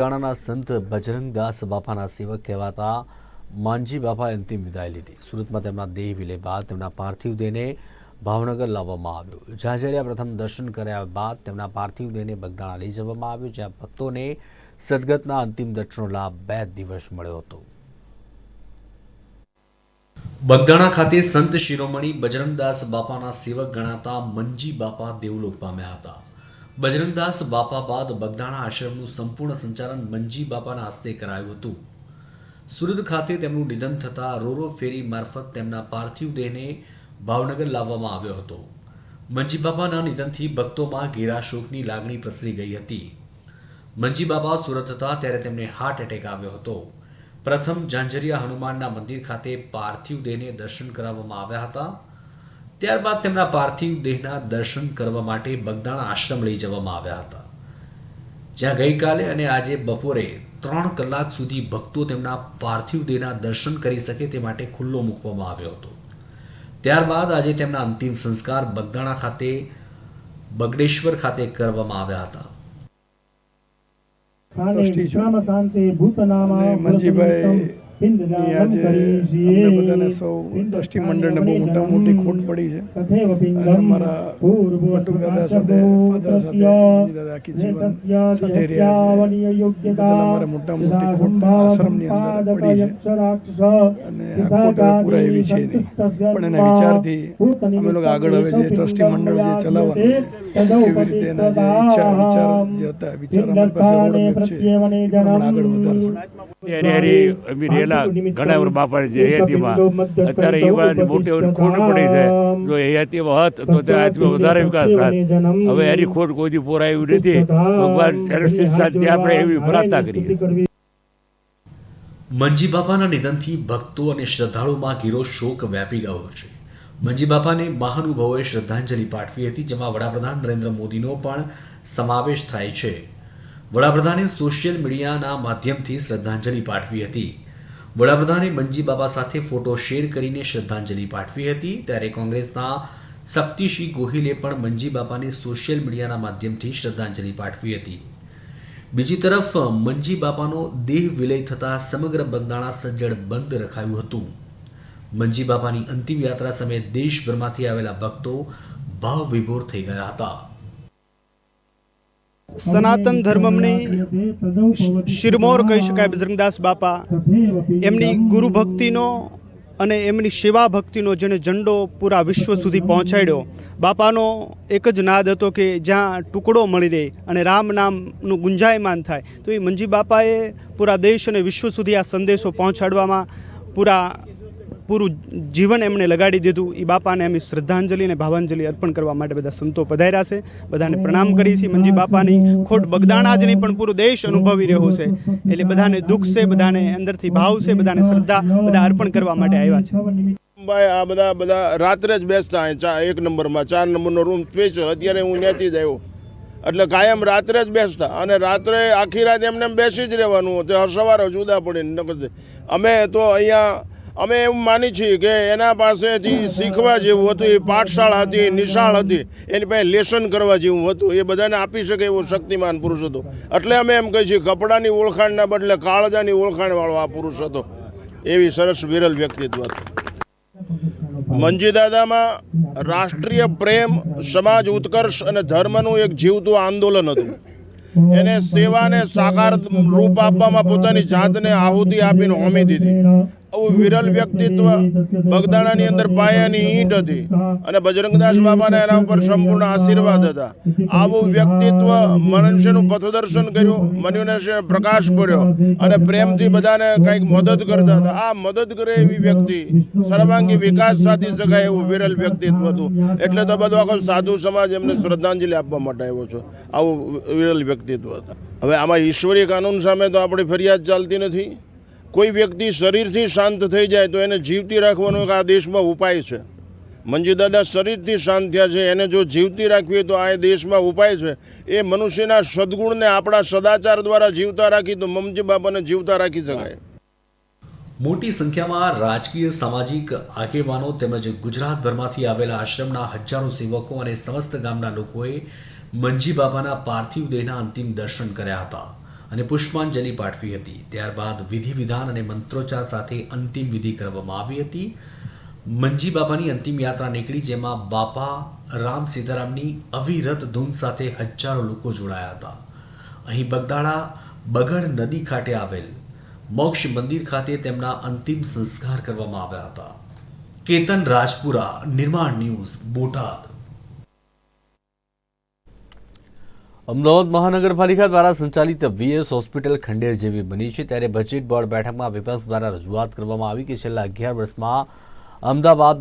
ગાણાના સંત બજરંગદાસ બાપાના સેવક કહેવાતા માનજી બાપાએ અંતિમ વિદાય લીધી. સુરતમાં તેમના દેહ વિલે બાદ તેમના પાર્થિવ દેહને ભાવનગર લાવવામાં આવ્યો. ઝાઝરિયા પ્રથમ દર્શન કર્યા બાદ તેમના પાર્થિવ દેહને બગદાણા લઈ જવામાં આવ્યો, જ્યાં ભક્તોને સદગતના અંતિમ દર્શનનો લાભ બે દિવસ મળ્યો હતો. બગદાણા ખાતે સંત શિરોમણી બજરંગદાસ બાપાના સેવક ગણાતા મંજી બાપા દેવલોક પામ્યા હતા. બજરંગદાસ બાપા બાદ બગદાણા આશ્રમનું સંપૂર્ણ સંચાલન મંજી બાપાના હસ્તે કરાયું હતું. સુરત ખાતે તેમનું નિધન થતાં રોરો ફેરી મારફત તેમના પાર્થિવ દેહને ભાવનગર લાવવામાં આવ્યો હતો. મંજી બાપાના નિધનથી ભક્તોમાં ઘેરા શોકની લાગણી પ્રસરી ગઈ હતી. મંજી બાબા સુરત હતા ત્યારે તેમને હાર્ટ એટેક આવ્યો હતો. પ્રથમ ઝાંઝરિયા હનુમાનના મંદિર ખાતે પાર્થિવ દેહને દર્શન કરાવવામાં આવ્યા હતા. ત્યારબાદ તેમના પાર્થિવ દેહના દર્શન કરવા માટે બગદાણા આશ્રમ લઈ જવામાં આવ્યા હતા. જ્યાં ગઈકાલે અને આજે બપોરે ત્રણ કલાક સુધી ભક્તો તેમના પાર્થિવ દેહના દર્શન કરી શકે તે માટે ખુલ્લો મૂકવામાં આવ્યો હતો. ત્યારબાદ આજે તેમના અંતિમ સંસ્કાર બગદાણા ખાતે બગડેશ્વર ખાતે કરવામાં આવ્યા હતા. મંજીભાઈ ની આજે અમને બધાને સૌ ટ્રસ્ટી મંડળને બહુ મોટા મોટી ખોટ પડી છે. અને અમારા બટુક દાદા સાથે ફાધર સાથે દાદા આખી જીવન સાથે રહ્યા છે. એ અમારે મોટા મોટી ખોટ આશ્રમની અંદર પડી છે. અને આ ખોટ પૂરા એવી છે નહીં. પણ એના વિચારથી અમે લોકો આગળ હવે જે ટ્રસ્ટી મંડળ જે ચલાવવાનું કેવી રીતે એના જે ઈચ્છા વિચાર જે હતા વિચાર અમારી પાસે રોડમેપ છે આગળ વધારશું. ત્યારે હારી અમે રહેલા ઘણા વર્ષ બાપા છે હયાતીમાં અત્યારે એ વાળાની મોટી ખોટ પડી છે. જો હયાતીમાં હોત તો તે આજમાં વધારે વિકાસ થાત હવે એની ખોટ કોઈ પોરાયું નથી. ભગવાન સાથે આપણે એવી પ્રાર્થના કરીએ. મંજી બાપાના નિધનથી ભક્તો અને શ્રદ્ધાળુમાં ઘીરો શોક વ્યાપી ગયો છે. મંજી બાપાને મહાનુભાવોએ શ્રદ્ધાંજલિ પાઠવી હતી જેમાં વડાપ્રધાન નરેન્દ્ર મોદીનો પણ સમાવેશ થાય છે. વડાપ્રધાને સોશિયલ મીડિયાના માધ્યમથી શ્રદ્ધાંજલિ પાઠવી હતી. વડાપ્રધાને મંજી બાબા સાથે ફોટો શેર કરીને શ્રદ્ધાંજલિ પાઠવી હતી. ત્યારે કોંગ્રેસના શક્તિસિંહ ગોહિલે પણ મંજી બાપાને સોશિયલ મીડિયાના માધ્યમથી શ્રદ્ધાંજલિ પાઠવી હતી. બીજી તરફ, મંજી બાપાનો દેહ વિલય થતાં સમગ્ર બગદાણા સજ્જડ બંધ રખાયું હતું. મંજી બાપાની અંતિમ યાત્રા સમયે દેશભરમાંથી આવેલા ભક્તો ભાવ વિભોર થઈ ગયા હતા. સનાતન ધર્મની શિરમોર કહી શકાય બજરંગદાસ બાપા. એમની ગુરુ ભક્તિનો અને એમની સેવા ભક્તિનો જેને ઝંડો પૂરા વિશ્વ સુધી પહોંચાડ્યો. બાપાનો એક જ નાદ હતો કે જ્યાં ટુકડો મળી રહે અને રામ નામનું ગુંજાયમાન થાય. તો એ મંજી બાપાએ પૂરા દેશ અને વિશ્વ સુધી આ સંદેશો પહોંચાડવામાં પૂરા પૂરું જીવન એમણે લગાડી દીધું. એ બાપાને અમે શ્રદ્ધાંજલિ અને ભાવાંજલિ અર્પણ કરવા માટે બધા સંતો પધાર્યા છે. બધાને પ્રણામ કરી છે મંજી બાપાની ખોટ બગદાણા જ નહીં પણ પૂરો દેશ અનુભવી રહ્યો છે. એટલે બધાને દુઃખ છે, બધાને અંદરથી ભાવ છે, બધાને શ્રદ્ધા, બધા અર્પણ કરવા માટે આવ્યા છે. ભાઈ, આ બધા બધા રાત્રે જ બેસતા ચા એક નંબરમાં, ચાર નંબરનો રૂમ સ્પેશિયલ અત્યારે હું ત્યાંથી જ આવ્યો. એટલે કાયમ રાત્રે જ બેસતા. અને રાત્રે આખી રાત એમને એમ બેસી જ રહેવાનું. તે સવારે જુદા પડીને. અમે તો અહીંયા અમે એવું માની છીએ કે એના પાસેથી શીખવા જેવું હતું, એ પાઠશાળા હતી નિશાળ હતી, એની પાસે લેસન કરવા જેવું હતું, એ બધાને આપી શકે એવો શક્તિમાન પુરુષ હતો. એટલે અમે એમ કહીએ છીએ, કપડાની ઓળખાણના બદલે કાળજાની ઓળખાણવાળો આ પુરુષ હતો. એવી સરસ વિરલ વ્યક્તિત્વ હતું. મંજી દાદામાં રાષ્ટ્રીય પ્રેમ, સમાજ ઉત્કર્ષ અને ધર્મનું એક જીવતું આંદોલન હતું. એને સેવાને સાકાર રૂપ આપવામાં પોતાની જાતને આહુતિ આપીને હોમી દીધી. આવું વિરલ વ્યક્તિત્વ બગદાણાની અંદર પાયાની ઈંટ હતી અને બજરંગદાસ બાબાના એના ઉપર સંપૂર્ણ આશીર્વાદ હતા. આવું વ્યક્તિત્વ મનુષ્યનું પથદર્શન કર્યું મનુષ્ય પ્રકાશ પડ્યો અને પ્રેમથી બધાને કંઈક મદદ કરતા હતા. આ મદદ કરે એવી વ્યક્તિ સર્વાંગી વિકાસ સાધી શકાય એવું વિરલ વ્યક્તિત્વ હતું. એટલે તો બધો આખો સાધુ સમાજ એમને શ્રદ્ધાંજલિ આપવા માટે આવ્યો છે. આવું વિરલ વ્યક્તિત્વ હતા. હવે આમાં ઈશ્વરીય કાનૂન સામે તો આપણી ફરિયાદ ચાલતી નથી. કોઈ વ્યક્તિ શરીરથી શાંત થઈ જાય તો એને જીવતી રાખવાનો આ દેશમાં ઉપાય છે. મંજી દાદા શરીરથી શાંત થયા છે, એને જો જીવતી રાખવી તો આ દેશમાં ઉપાય છે. એ મનુષ્યના સદગુણને આપણા સદાચાર દ્વારા જીવતા રાખી તો મમજી બાબાને જીવતા રાખી શકાય. મોટી સંખ્યામાં રાજકીય, સામાજિક આગેવાનો તેમજ ગુજરાતભરમાંથી આવેલા આશ્રમના હજારો સેવકો અને સમસ્ત ગામના લોકોએ મંજી બાબાના પાર્થિવ દેહના અંતિમ દર્શન કર્યા હતા. અને પુષ્પાંજલિ પાઠવી હતી. ત્યારબાદ વિધિ વિધાન અને મંત્રોચ્ચાર સાથે અંતિમ વિધિ કરવામાં આવી હતી. મંજી બાપાની અંતિમ યાત્રા નીકળી જેમાં બાપા રામ સીતારામની અવિરત ધૂન સાથે હજારો લોકો જોડાયા હતા. અહીં બગદાડા બગડ નદી કાંઠે આવેલ મોક્ષ મંદિર ખાતે તેમના અંતિમ સંસ્કાર કરવામાં આવ્યા હતા. કેતન રાજપુરા, નિર્માણ ન્યૂઝ, બોટાદ. અમદાવાદ મહાનગરપાલિકા દ્વારા સંચાલિત વીએસ હોસ્પિટલ ખંડેર જેવી બની છે ત્યારે બજેટ બોર્ડ બેઠકમાં વિપક્ષ દ્વારા રજૂઆત કરવામાં આવી કે છેલ્લા અગિયાર વર્ષમાં અમદાવાદ